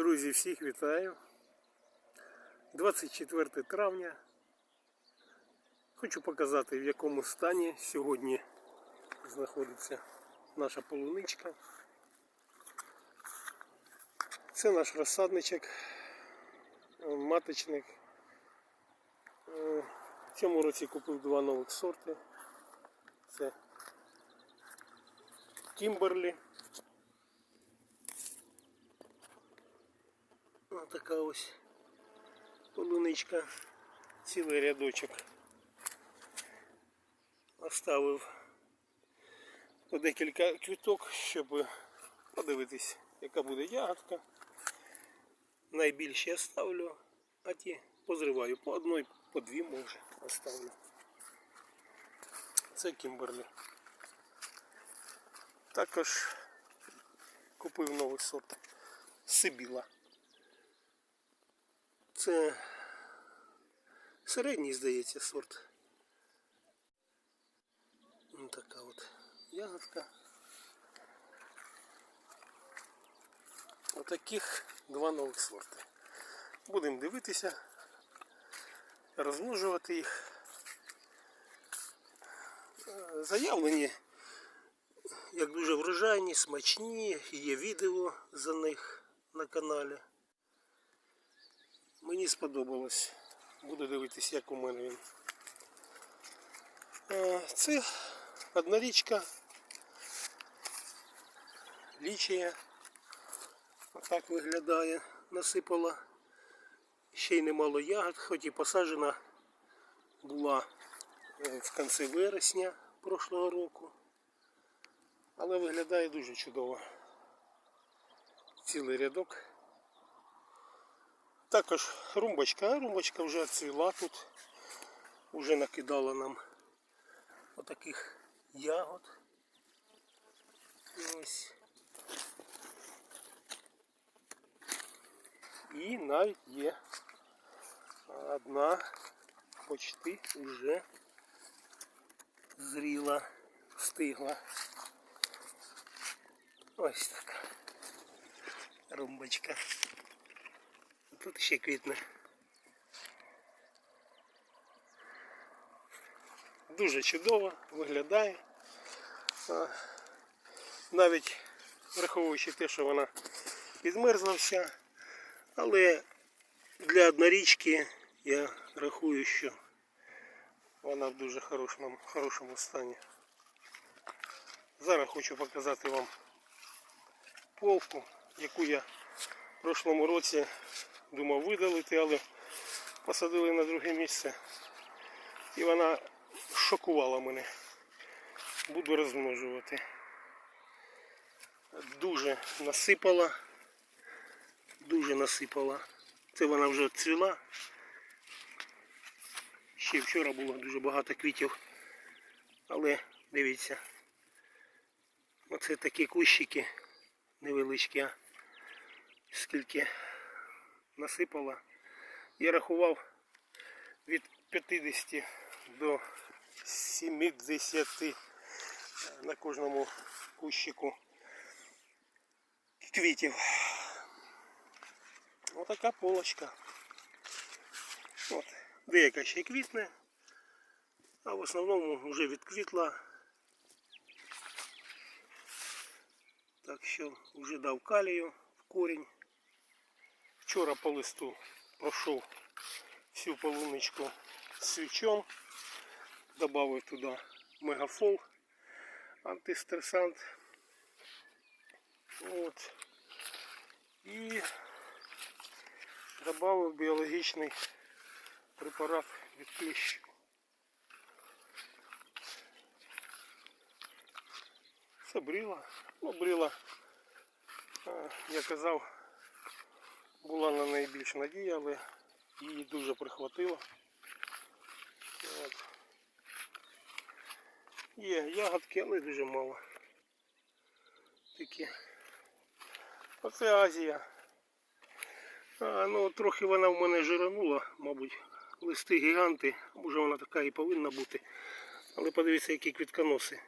Друзі, всіх вітаю. 24 травня. Хочу показати, в якому стані сьогодні знаходиться наша полуничка. Це наш розсадничок, е, маточник. Е, В цьому році купив два нових сорти. Це Кімберлі. Ось така ось полуничка, цілий рядочок. Оставив по декілька квіток, щоб подивитись, яка буде ягодка. Найбільші оставлю, а ті позриваю по одной, по дві може оставлю. Це Кімберлі. Також купив новий сорт Сибіла. Це середній, здається, сорт. Ось така от ягодка. Отаких два нових сорти. Будемо дивитися, розмножувати їх. Заявлені як дуже врожайні, смачні, є відео за них на каналі. Мені сподобалось. Буду дивитися, як у мене він. Е, Це одна річка. Лічія. Отак виглядає. Насипала. Ще й немало ягод, хоч і посаджена була е, в кінці вересня прошлого року. Але виглядає дуже чудово. Цілий рядок. Також румбочка, румбочка вже цвіла тут, вже накидала нам отаких ягод. Ось. І навіть є одна почти вже зріла, встигла. Ось така румбочка. Тут ще квітне. Дуже чудово виглядає. Навіть враховуючи те, що вона підмерзла вся. Але для однорічки я рахую, що вона в дуже хорошому, хорошому стані. Зараз хочу показати вам полку, яку я в прошлому році думав видалити, але посадили на друге місце. І вона шокувала мене. Буду розмножувати. Дуже насипала. Дуже насипала. Це вона вже цвіла. Ще вчора було дуже багато квітів. Але дивіться. Оце такі кущики невеличкі. а Скільки насипала. Я рахував від 50 до 70 на кожному кущику квітів. Отака полочка. От. Деяка ще квітне, а в основному вже відквітла. Так що вже дав калію в корінь. Вчора по листу пройшов всю полуничку свічом, добавив туди мегафол, антистресант. От. І добавив біологічний препарат від кліщу. Це бріла. Ну, бріла, е, я казав, була на неї більш надія, але її дуже прихватило. От. Є ягодки, але дуже мало. Такі. Оце Азія. А, ну, трохи вона в мене жиранула, мабуть. Листи гіганти, може вона така і повинна бути. Але подивіться, які квітконоси.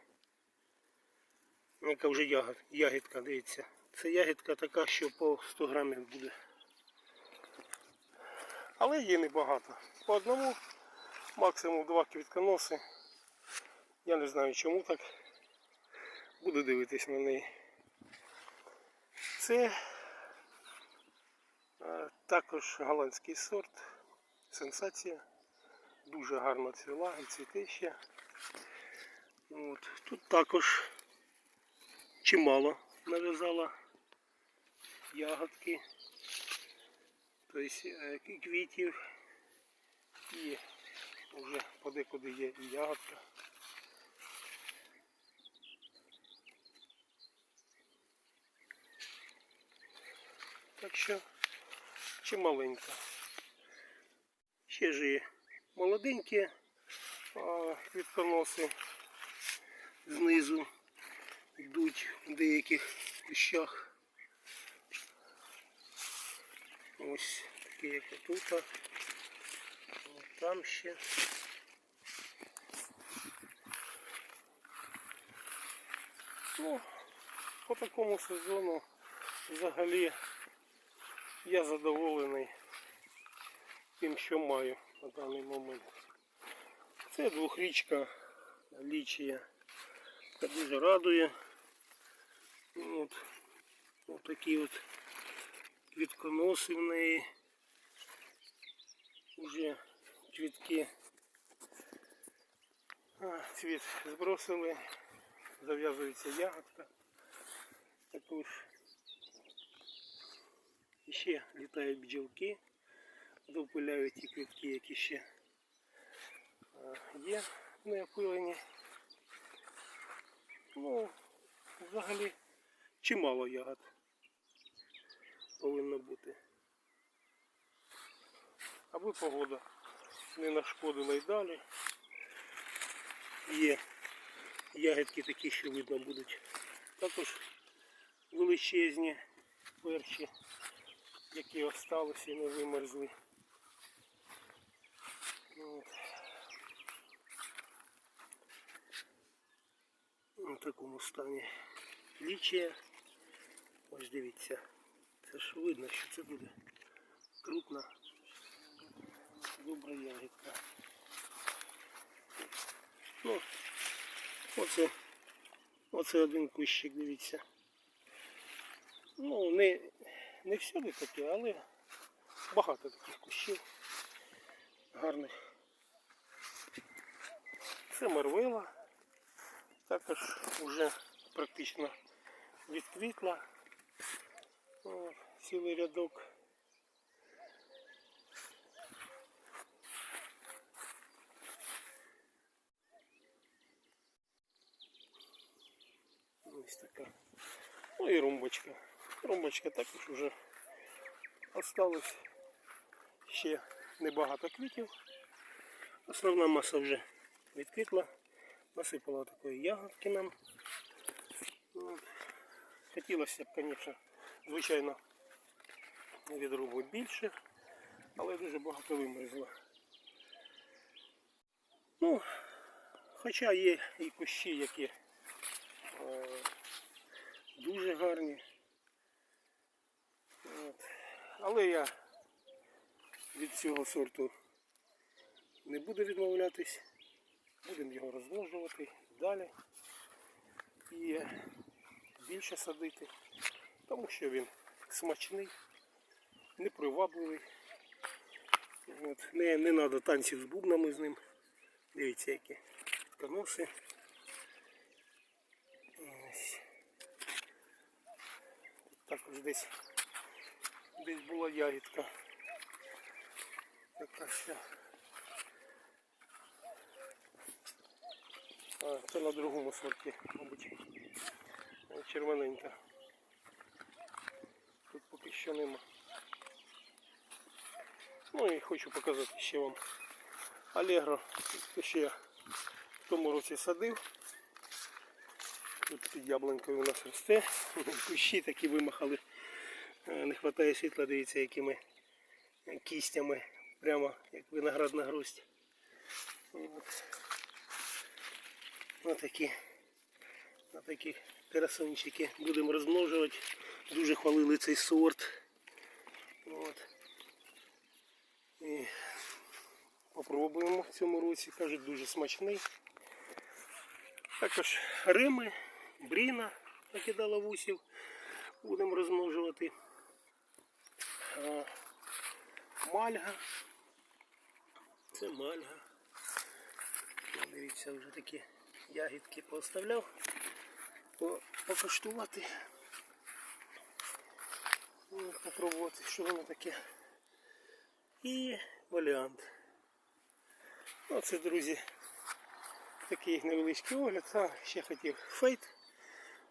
Яка вже ягод, ягідка, дивіться, Це ягідка така, що по 100 грамів буде. Але є небагато. По одному, максимум два квітконоси. Я не знаю чому так. Буду дивитись на неї. Це е, також голландський сорт. Сенсація. Дуже гарно цвіла і цвіте ще. От. Тут також чимало нав'язала ягодки, тобто і квітів і вже подекуди є і ягодка. Так що чималенька. Ще ж є молоденькі квітконоси знизу йдуть в деяких кущах. Ось такі як тут. Там ще. Ну, по такому сезону взагалі я задоволений тим, що маю на даний момент. Це двохрічка лічія. Це дуже радує. От, от такі от квітконоси в неї. Уже квітки цвіт збросили, зав'язується ягодка. Також ще літають бджілки, довпиляють ті квітки, які ще є не опилені. Ну, взагалі чимало ягод повинно бути. Аби погода не нашкодила й далі. Є ягідки такі, що видно будуть. Також величезні перші, які осталися і не вимерзли. От. У такому стані лічія. Ось дивіться. Це ж видно, що це буде крупна, добра ягідка. Ну, оце, оце один кущик, дивіться. Ну, не, не всюди таке, але багато таких кущів гарних. Це марвила також вже практично відквітла. О, цілий рядок. Ось така. Ну і румбочка. Румбочка також вже осталось ще небагато квітів. Основна маса вже відквітла. Насипала такої ягодки нам. Хотілося б, звісно, звичайно, відрубу більше, але дуже багато вимерзло. Ну, хоча є і кущі, які е, дуже гарні. От. Але я від цього сорту не буду відмовлятись. Будемо його розмножувати далі і більше садити, тому що він смачний, непривабливий. От. Не, не треба танців з бубнами з ним. Дивіться, які коноси. Ось. Також десь, десь була ягідка. Така ще. А, це на другому сорті, мабуть. Червоненька. Що нема. Ну і хочу показати ще вам Алегро. Ще я в тому році садив. Тут під яблунькою у нас росте. Кущі такі вимахали. Е, Не вистачає світла, дивіться, якими кістями. Прямо як виноградна грусть. На такі, на такі красунчики будемо розмножувати. Дуже хвалили цей сорт. От. І попробуємо в цьому році, кажуть, дуже смачний. Також рими, бріна накидала вусів, будемо розмножувати. Мальга. Це мальга. Дивіться, вже такі ягідки поставляв. По- Покуштувати. Ну, Попробувати, що воно таке. І валіант. Оце, друзі, такий невеличкий огляд. А ще хотів фейт.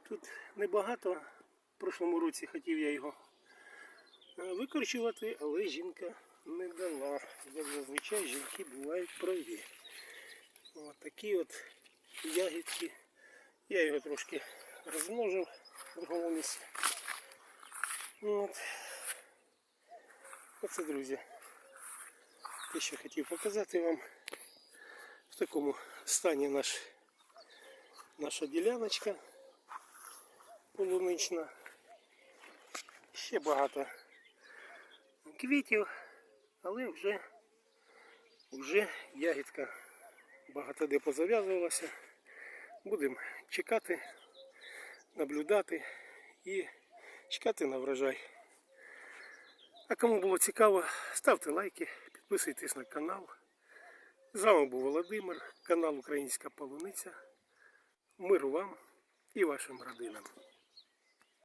Тут небагато. В прошлому році хотів я його викорчувати, але жінка не дала. Як зазвичай жінки бувають праві. Ось такі от ягідки. Я його трошки розмножив в другому місці. От. Оце, друзі. Те, що хотів показати вам. В такому стані наш, наша діляночка полунична. Ще багато квітів, але вже, вже ягідка багато де позав'язувалася. Будемо чекати, наблюдати і чекати на врожай. А кому було цікаво, ставте лайки, підписуйтесь на канал. З вами був Володимир, канал Українська Полуниця. Миру вам і вашим родинам.